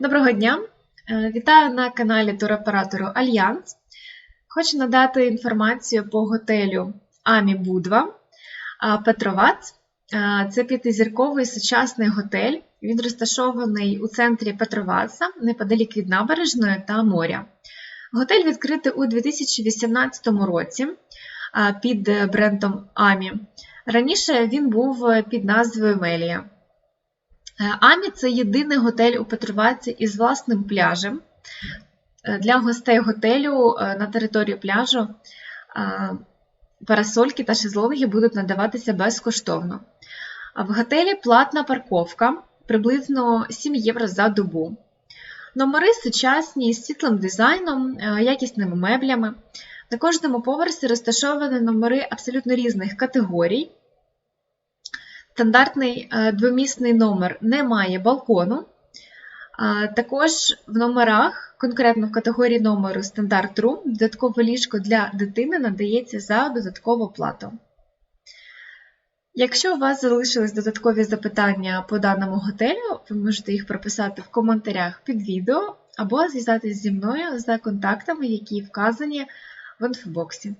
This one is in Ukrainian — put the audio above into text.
Доброго дня! Е, Вітаю на каналі туроператору Альянс. Хочу надати інформацію по готелю Амі Будва а, Петровац. А, Це п'ятизірковий сучасний готель. Він розташований у центрі Петроваца, неподалік від набережної та моря. Готель відкритий у 2018 році під брендом Амі. Раніше він був під назвою Мелія. Е, Амі це єдиний готель у Петроваці із власним пляжем. Е, Для гостей готелю е, на території пляжу парасольки та шезлонги будуть надаватися безкоштовно. В готелі платна парковка приблизно 7 євро за добу. Номери сучасні з світлим дизайном, якісними меблями. На кожному поверсі розташовані номери абсолютно різних категорій. Стандартний е, двомісний номер не має балкону. Також в номерах, конкретно в категорії номеру стандарт Room, додаткове ліжко для дитини надається за додаткову плату. Якщо у вас залишились додаткові запитання по даному готелю, ви можете їх прописати в коментарях під відео або зв'язатись зі мною за контактами, які вказані в інфобоксі.